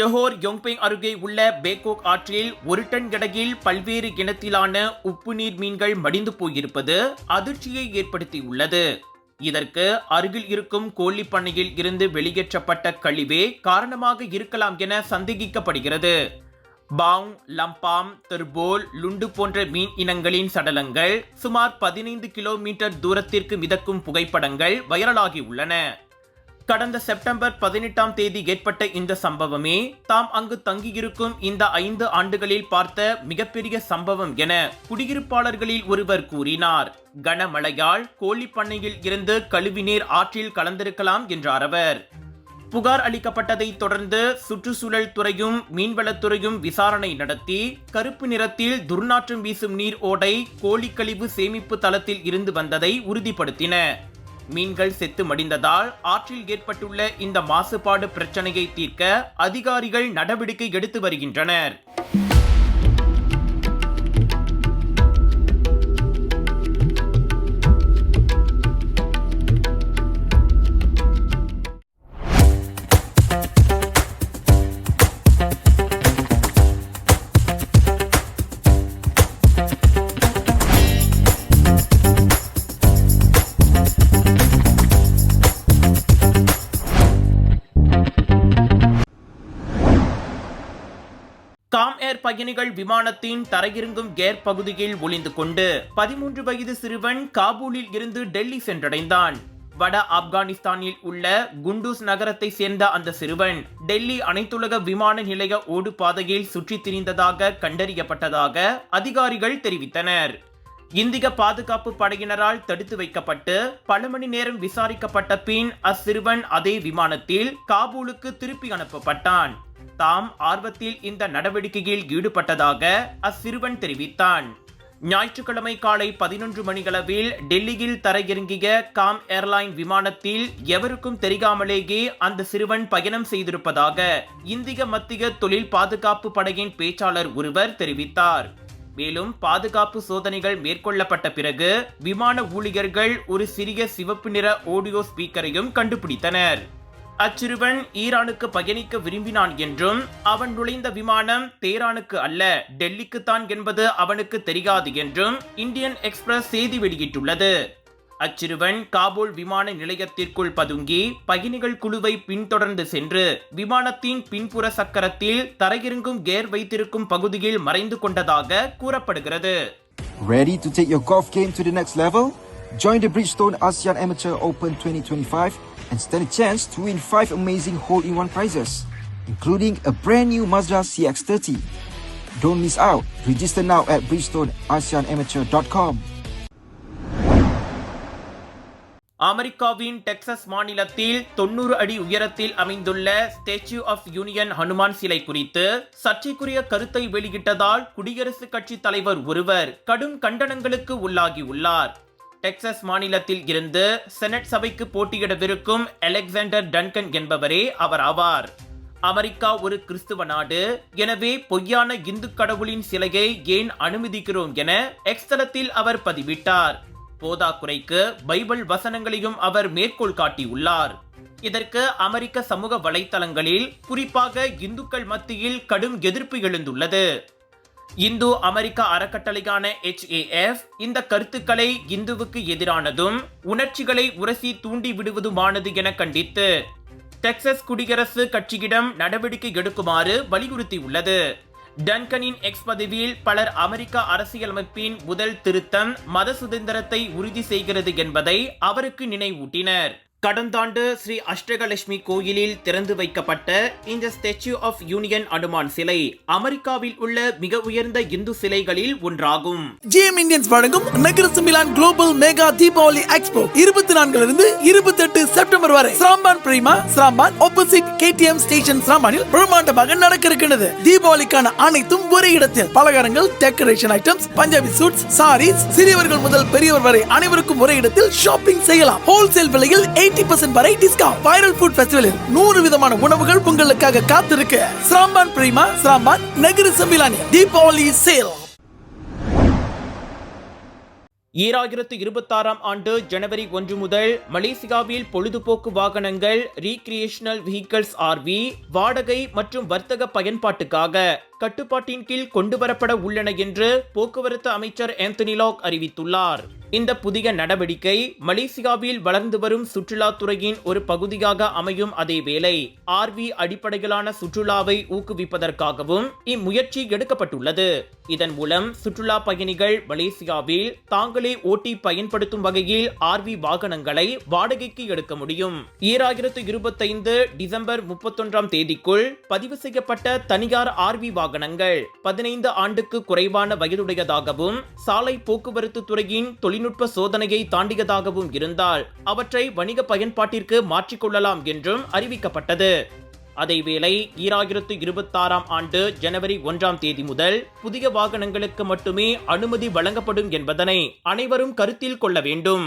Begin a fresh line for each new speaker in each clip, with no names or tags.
ஜொஹோர் யோங்பேங் அருகே உள்ள பேகோக் ஆற்றில் ஒரு டன் எடையில் பல்வேறு இனத்திலான உப்பு நீர் மீன்கள் மடிந்து போயிருப்பது அதிர்ச்சியை ஏற்படுத்தியுள்ளது. இதற்கு அருகில் இருக்கும் கோழி பண்ணையில் இருந்து வெளியேற்றப்பட்ட கழிவே காரணமாக இருக்கலாம் என சந்தேகிக்கப்படுகிறது. பாங் லம்பாம் தெர்போல் லுண்டு போன்ற மீன் இனங்களின் சடலங்கள் சுமார் பதினைந்து கிலோமீட்டர் தூரத்திற்கு மிதக்கும் புகைப்படங்கள் வைரலாகி உள்ளன. கடந்த செப்டம்பர் பதினெட்டாம் தேதி ஏற்பட்ட இந்த சம்பவமே தாம் அங்கு தங்கியிருக்கும் இந்த ஐந்து ஆண்டுகளில் பார்த்த மிகப்பெரிய சம்பவம் என குடியிருப்பாளர்களில் ஒருவர் கூறினார். கனமழையால் கோழி பண்ணையில் இருந்து கழிவுநீர் ஆற்றில் கலந்திருக்கலாம் என்றார் அவர். புகார் அளிக்கப்பட்டதை தொடர்ந்து சுற்றுச்சூழல் துறையும் மீன்வளத்துறையும் விசாரணை நடத்தி கருப்பு நிறத்தில் துர்நாற்றம் வீசும் நீர் ஓடை கோழிக்கழிவு சேமிப்பு தளத்தில் இருந்து வந்ததை உறுதிப்படுத்தின. மீன்கள் செத்து மடிந்ததால் ஆற்றில் ஏற்பட்டுள்ள இந்த மாசுபாடு பிரச்சனையை தீர்க்க அதிகாரிகள் நடவடிக்கை எடுத்து வருகின்றனர். காம் பயணிகள் விமானத்தின் தரையிறங்கும் கேர் பகுதியில் ஒளிந்து கொண்டு பதிமூன்று வயது சிறுவன் காபூலில் இருந்து டெல்லி சென்றடைந்தான். வட ஆப்கானிஸ்தானில் உள்ள குண்டூஸ் நகரத்தை சேர்ந்த அந்த சிறுவன் டெல்லி அனைத்துலக விமான நிலைய ஓடு பாதையில் சுற்றித் திரிந்ததாக கண்டறியப்பட்டதாக அதிகாரிகள் தெரிவித்தனர். இந்திய பாதுகாப்பு படையினரால் தடுத்து வைக்கப்பட்டு பல மணி நேரம் விசாரிக்கப்பட்ட பின் அச்சிறுவன் அதே விமானத்தில் காபூலுக்கு திருப்பி அனுப்பப்பட்டான். தாம் ஆர்வத்தில் இந்த நடவடிக்கையில் ஈடுபட்டதாக அச்சிறுவன் தெரிவித்தான். ஞாயிற்றுக்கிழமை காலை பதினொன்று மணிகளவில் டெல்லியில் தரையிறங்கிய காம் ஏர்லைன் விமானத்தில் எவருக்கும் தெரியாமலேயே அந்த சிறுவன் பயணம் செய்திருப்பதாக இந்திய மத்திய தொழில் பாதுகாப்பு படையின் பேச்சாளர் ஒருவர் தெரிவித்தார். மேலும் பாதுகாப்பு சோதனைகள் மேற்கொள்ளப்பட்ட பிறகு விமான ஊழியர்கள் ஒரு சிறிய சிவப்பு நிற ஆடியோ ஸ்பீக்கரையும் கண்டுபிடித்தனர். அச்சிறுவன் ஈரானுக்கு பயணிக்க விரும்பினான் என்றும் அவன் நுழைந்த விமானம் தேரானுக்கு அல்ல டெல்லிக்குத்தான் என்பது அவனுக்கு தெரியாது என்றும் இந்தியன் எக்ஸ்பிரஸ் செய்தி வெளியிட்டுள்ளது அச்சிறுவன் காபூல் விமான நிலையத்திற்குள் பதுங்கி பயணிகள் குழுவை பின்தொடர்ந்து சென்று விமானத்தின் பின்புற சக்கரத்தில் தரையிறங்கும் கேர் வைத்திருக்கும் பகுதியில் மறைந்து கொண்டதாக கூறப்படுகிறது
Ready to take your golf game to the next level? Join the Bridgestone ASEAN Amateur Open 2025 and stand a chance to win 5 amazing hole-in-one prizes, including a brand new Mazda CX-30. Don't miss out. Register now at bridgestoneaseanamateur.com.
அமெரிக்காவின் Texas மாநிலத்தில் தொன்னூறு அடி உயரத்தில் அமைந்துள்ள statue of union Hanuman சிலை குறித்து சர்ச்சைக்குரிய கருத்தை வெளியிட்டதால் குடியரசுக் கட்சி தலைவர் ஒருவர் கடும் கண்டனங்களுக்கு உள்ளாகியுள்ளார் டெக்சஸ் மாநிலத்தில் இருந்து செனட் சபைக்கு போட்டியிடவிருக்கும் அலெக்சாண்டர் டன்கன் என்பவரே அவர் ஆவார். அமெரிக்கா ஒரு கிறிஸ்துவ நாடு எனவே பொய்யான இந்து கடவுளின் சிலையை ஏன் அனுமதிக்கிறோம் என எக்ஸ்தலத்தில் அவர் பதிவிட்டார். போதாக்குறைக்கு பைபிள் வசனங்களையும் அவர் மேற்கோள் காட்டியுள்ளார். இதற்கு அமெரிக்க சமூக வலைத்தளங்களில் குறிப்பாக இந்துக்கள் மத்தியில் கடும் எதிர்ப்பு எழுந்துள்ளது. இந்து அமெரிக்க அறக்கட்டளையான எச்ஏஎஃப் இந்த கருத்துக்களை இந்துவுக்கு எதிரானதும் உணர்ச்சிகளை உரசி தூண்டி விடுவதுமானது என கண்டித்து டெக்சஸ் குடியரசு கட்சியிடம் நடவடிக்கை எடுக்குமாறு வலியுறுத்தியுள்ளது. டன்கனின் எக்ஸ் பதிவில் பலர் அமெரிக்க அரசியலமைப்பின் முதல் திருத்தம் மத சுதந்திரத்தை உறுதி செய்கிறது என்பதை அவருக்கு நினைவூட்டினர். கடந்த ஆண்டு ஸ்ரீ அஷ்டகலட்சுமி கோயிலில் திறந்து வைக்கப்பட்ட இந்த ஸ்டேச்சு ஆஃப் யூனியன் அனுமான் சிலை அமெரிக்காவில் உள்ள மிக உயர்ந்த இந்து சிலைகளில் ஒன்றாகும்.
ஜிஎம் இந்தியன்ஸ் வழங்கும் நகரசு மிலான் குளோபல் மெகா தீபாவளி எக்ஸ்போ இருபத்தி நான்கிலிருந்து இருபத்தி எட்டு வருவாரு. வரை Seremban Prima Seremban opposite KTM station ஸ்ராம்பானில் பிரம்மாண்டமாக நடக்க இருக்கிறது தீபாவளிக்கான அனைத்தும் ஒரே இடத்தில். பலகாரங்கள் decoration items Punjabi suits saris சிறியவர்கள் முதல் பெரியவர் வரை அனைவருக்கும் ஒரே இடத்தில் ஷாப்பிங் செய்யலாம். ஹோல்சேல் விலையில் எயிட்டி பர்சன்ட் வரை டிஸ்கவுண்ட் வைரல் ஃபுட் ஃபெஸ்டிவலில் நூறு விதமான உணவுகள் உங்களுக்காக காத்திருக்கு. ஸ்ராம்பான் பிரிமா ஸ்ராம்பான் நெகிரி சமிலானி தீபாவளி சேல்
ஈராயிரத்து இருபத்தாறாம் ஆண்டு ஜனவரி ஒன்று முதல் மலேசியாவில் பொழுதுபோக்கு வாகனங்கள் ரீக்ரியேஷனல் வெஹிக்கிள்ஸ் ஆர்வி வாடகை மற்றும் வர்த்தக பயன்பாட்டுக்காக கட்டுப்பாட்டின் கீழ் கொண்டுவரப்பட உள்ளன என்று போக்குவரத்து அமைச்சர் ஆந்தனிலாக் அறிவித்துள்ளார். இந்த புதிய நடவடிக்கை மலேசியாவில் வளர்ந்து வரும் சுற்றுலாத்துறையின் ஒரு பகுதியாக அமையும் அதேவேளை ஆர்வி அடிப்படையிலான சுற்றுலாவை ஊக்குவிப்பதற்காகவும் இம்முயற்சி எடுக்கப்பட்டுள்ளது. இதன் மூலம் சுற்றுலா பயணிகள் மலேசியாவில் தாங்களே ஓட்டி பயன்படுத்தும் வகையில் ஆர்வி வாகனங்களை வாடகைக்கு எடுக்க முடியும். ஈராயிரத்து இருபத்தைந்து டிசம்பர் முப்பத்தொன்றாம் தேதிக்குள் பதிவு செய்யப்பட்ட தனியார் ஆர்வி வாகனங்கள். பதினைந்து ஆண்டுக்கு குறைவான வயதுடையதாகவும் சாலை போக்குவரத்து துறையின் தொழில்நுட்ப சோதனையை தாண்டியதாகவும் இருந்தால் அவற்றை வணிக பயன்பாட்டிற்கு மாற்றிக்கொள்ளலாம் என்றும் அறிவிக்கப்பட்டது. அதேவேளை ஈராயிரத்து இருபத்தாறாம் ஆண்டு ஜனவரி ஒன்றாம் தேதி முதல் புதிய வாகனங்களுக்கு மட்டுமே அனுமதி வழங்கப்படும் என்பதனை அனைவரும் கருத்தில் கொள்ள வேண்டும்.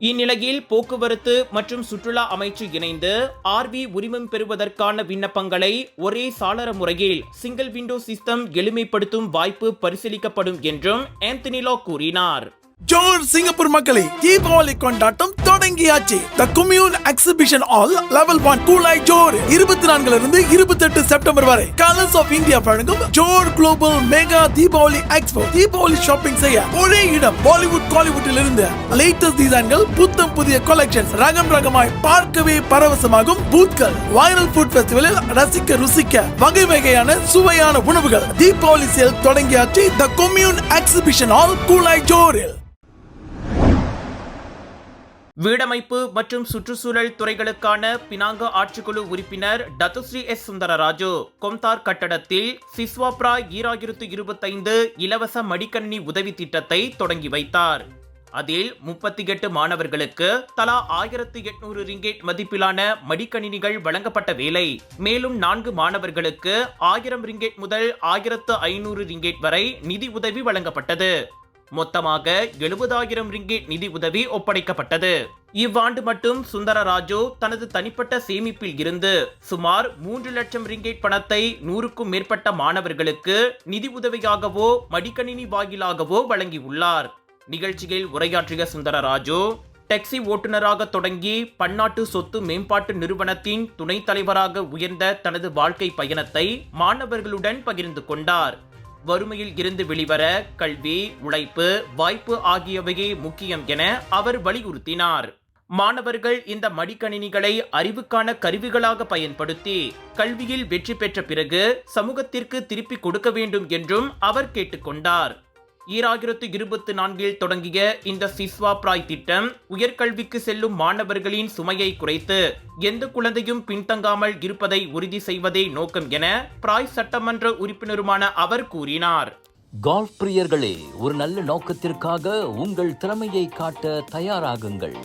இந்நிலையில் போக்குவரத்து மற்றும் சுற்றுலா அமைச்சு இணைந்து ஆர்வி உரிமம் பெறுவதற்கான விண்ணப்பங்களை ஒரே சாளர முறையில் சிங்கிள் விண்டோ சிஸ்டம் எளிமைப்படுத்தும் வாய்ப்பு பரிசீலிக்கப்படும் என்றும் ஆந்தனிலோ கூறினார்.
ஜோர் சிங்கப்பூர் மக்களை தீபாவளி கொண்டாட்டம் தொடங்கியாச்சு. The Commune exhibition all level one Kulai Johor இருபத்தி நான்குல இருந்து இருபத்தி எட்டு செப்டம்பர் வரை. கலர்ஸ் ஆஃப் இந்தியா வழங்கும் Johor global mega Deepavali expo Deepavali shopping செய்ய ஒரே இடம் பாலிவுட் காலிவுட்டில் இருந்து லேட்டஸ்ட் டிசைன்கள் புத்தம் புதிய கலெக்ஷன் ரகம் ரகமாய் பார்க்கவே பரவசமாகும் பூத்கள். வைரல் ஃபுட் ஃபெஸ்டிவலில் ரசிக்க ருசிக்க வகை வகையான சுவையான உணவுகள். தீபாவளி சேல் தொடங்கியாச்சு. The Commune exhibition all Kulai ஜோரில்
வீடமைப்பு மற்றும் சுற்றுச்சூழல் துறைகளுக்கான பினாங்க ஆட்சிக்குழு உறுப்பினர் டத்துஸ்ரீ எஸ் சுந்தரராஜு. கொம்தார் கட்டடத்தில் சிஸ்வாப்ரா ஈராயிரத்து இருபத்தைந்து இலவச மடிக்கணினி உதவி திட்டத்தை தொடங்கி வைத்தார். அதில் முப்பத்தி எட்டு மாணவர்களுக்கு தலா ஆயிரத்து எட்நூறு ரிங்கேட் மதிப்பிலான மடிக்கணினிகள் வழங்கப்பட்ட வேலை. மேலும் நான்கு மாணவர்களுக்கு ஆயிரம் ரிங்கேட் முதல் ஆயிரத்து ஐநூறு ரிங்கேட் வரை நிதி உதவி வழங்கப்பட்டது. மொத்தமாக எழுபதாயிரம் ரிங்கேட் நிதி உதவி ஒப்படைக்கப்பட்டது. இவ்வாண்டு மட்டும் சுந்தரராஜு தனது தனிப்பட்ட சேமிப்பில் இருந்து சுமார் மூன்று லட்சம் ரிங்கேட் பணத்தை நூறுக்கும் மேற்பட்ட மாணவர்களுக்கு நிதி உதவியாகவோ மடிக்கணினி வாயிலாகவோ வழங்கியுள்ளார். நிகழ்ச்சியில் உரையாற்றிய சுந்தரராஜு டாக்ஸி ஓட்டுநராக தொடங்கி பன்னாட்டு சொத்து மேம்பாட்டு நிறுவனத்தின் துணைத் தலைவராக உயர்ந்த தனது வாழ்க்கை பயணத்தை மாணவர்களுடன் பகிர்ந்து கொண்டார். வறுமையில் இருந்து வெளிவர கல்வி உழைப்பு வாய்ப்பு ஆகியவையே முக்கியம் என அவர் வலியுறுத்தினார். மாணவர்கள் இந்த மடிக்கணினிகளை அறிவுக்கான கருவிகளாக பயன்படுத்தி கல்வியில் வெற்றி பெற்ற பிறகு சமூகத்திற்கு திருப்பிக் கொடுக்க வேண்டும் என்றும் அவர் கேட்டுக்கொண்டார் ஈராயிரத்து இருபத்தி நான்கில் தொடங்கிய இந்த சிஸ்வா பிராய் திட்டம் உயர்கல்விக்கு செல்லும் மாணவர்களின் சுமையை குறைத்து எந்த குழந்தையும் பின்தங்காமல் இருப்பதை உறுதி செய்வதே நோக்கம் என பிராய் சட்டமன்ற உறுப்பினருமான அவர் கூறினார்.
கால்ஃப் பிரியர்களே ஒரு நல்ல நோக்கத்திற்காக உங்கள் திறமையை காட்ட தயாராகுங்கள்.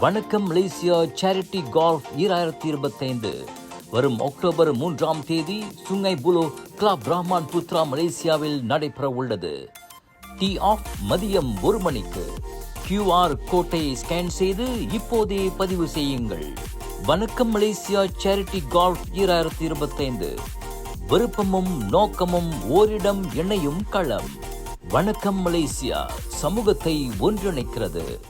வணக்கம் மலேசியா சேரிட்டி கால்ஃப் ஈராயிரத்தி இருபத்தைந்து. வரும் அக்டோபர் மூன்றாம் தேதி Sungai Buloh club Rahman Putra மலேசியாவில் நடைபெற உள்ளது டீ ஆஃப் மதியம் ஒரு மணிக்கு. கியூஆர் கோட்டை ஸ்கேன் செய்து இப்போதே பதிவு செய்யுங்கள். வணக்கம் மலேசியா சேரிட்டி கால்ஃப் ஈராயிரத்தி இருபத்தைந்து. விருப்பமும் நோக்கமும் ஓரிடம் இணையும் களம். வணக்கம் மலேசியா சமூகத்தை ஒன்றிணைக்கிறது.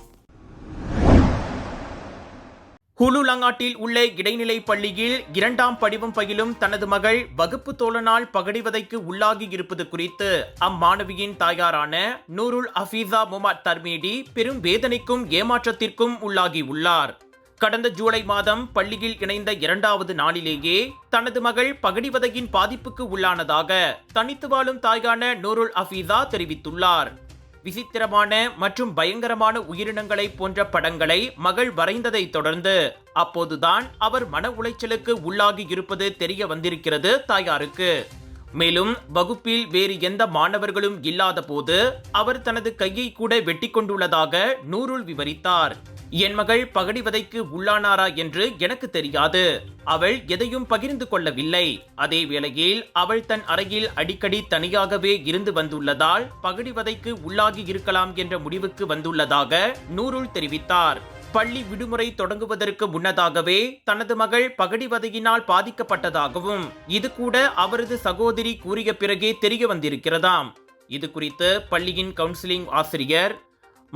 குலுலங்காட்டில் உள்ள இடைநிலை பள்ளியில் இரண்டாம் படிவம் பயிலும் தனது மகள் வகுப்பு தோழனால் பகடிவதைக்கு உள்ளாகி இருப்பது குறித்து அம்மாணவியின் தாயாரான நூருல் அஃபீசா முமாத் தர்மேடி பெரும் வேதனைக்கும் ஏமாற்றத்திற்கும் உள்ளாகி உள்ளார் கடந்த ஜூலை மாதம் பள்ளியில் இணைந்த இரண்டாவது நாளிலேயே தனது மகள் பகடிவதையின் பாதிப்புக்கு உள்ளானதாக தனித்து வாழும் தாயான நூருல் அஃபீசா தெரிவித்துள்ளார். விசித்திரமான மற்றும் பயங்கரமான உயிரினங்களை போன்ற படங்களை மகள் வரைந்ததை தொடர்ந்து அப்போதுதான் அவர் மன உளைச்சலுக்கு உள்ளாகி இருப்பது தெரிய வந்திருக்கிறது தாயாருக்கு. மேலும் வகுப்பில் வேறு எந்த மாணவர்களும் இல்லாத போது அவர் தனது கையை கூட வெட்டி கொண்டுள்ளதாக நூருள் விவரித்தார். என் மகள் பகடிவதைக்கு உள்ளானாரா என்று எனக்கு தெரியாது. அவள் எதையும் பகிர்ந்து கொள்ளவில்லை. அதே வேளையில் அவள் தன் அறையில் அடிக்கடி தனியாகவே இருந்து வந்துள்ளதால் பகடிவதைக்கு உள்ளாகி இருக்கலாம் என்ற முடிவுக்கு வந்துள்ளதாக நூருல் தெரிவித்தார். பள்ளி விடுமுறை தொடங்குவதற்கு முன்னதாகவே தனது மகள் பகடிவதையினால் பாதிக்கப்பட்டதாகவும் இது கூட அவரது சகோதரி கூறிய பிறகே தெரிய வந்திருக்கிறதாம். இது குறித்து பள்ளியின் கவுன்சிலிங் ஆசிரியர்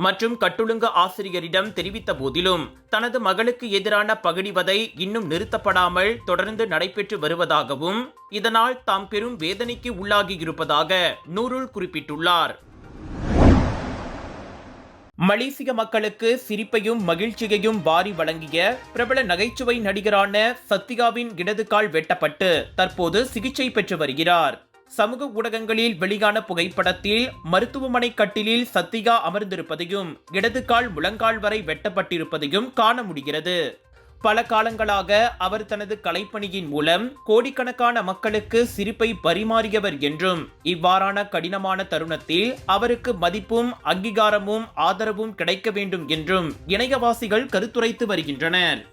மற்றும் கட்டுழுங்க ஆசிரியரிடம் தெரிவித்த போதிலும் தனது மகளுக்கு எதிரான பகடிவதை இன்னும் நிறுத்தப்படாமல் தொடர்ந்து நடைபெற்று வருவதாகவும் இதனால் தாம் பெரும் வேதனைக்கு உள்ளாகியிருப்பதாக நூருல் குறிப்பிட்டுள்ளார். மலேசிய மக்களுக்கு சிரிப்பையும் மகிழ்ச்சியையும் வாரி வழங்கிய பிரபல நகைச்சுவை நடிகரான சத்யாவின் இடதுகால் வெட்டப்பட்டு தற்போது சிகிச்சை பெற்று வருகிறார். சமூக ஊடகங்களில் வெளியான புகைப்படத்தில் மருத்துவமனை கட்டிலில் சத்யா அமர்ந்திருப்பதையும் இடது கால் முழங்கால் வரை வெட்டப்பட்டிருப்பதையும் காண முடிகிறது. பல காலங்களாக அவர் தனது கலைப்பணியின் மூலம் கோடிக்கணக்கான மக்களுக்கு சிரிப்பை பரிமாறியவர் என்றும் இவ்வாறான கடினமான தருணத்தில் அவருக்கு மதிப்பும் அங்கீகாரமும் ஆதரவும் கிடைக்க வேண்டும் என்றும் இணையவாசிகள் கருத்துரைத்து வருகின்றனர்.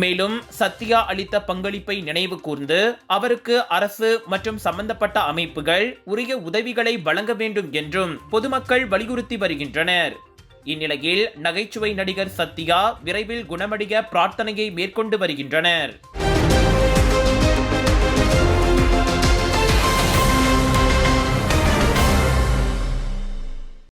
மேலும் சத்யா அளித்த பங்களிப்பை நினைவு கூர்ந்து அவருக்கு அரசு மற்றும் சம்பந்தப்பட்ட அமைப்புகள் உரிய உதவிகளை வழங்க வேண்டும் என்றும் பொதுமக்கள் வலியுறுத்தி வருகின்றனர். இந்நிலையில் நகைச்சுவை நடிகர் சத்யா விரைவில் குணமடைய பிரார்த்தனையை மேற்கொண்டு வருகின்றனர்.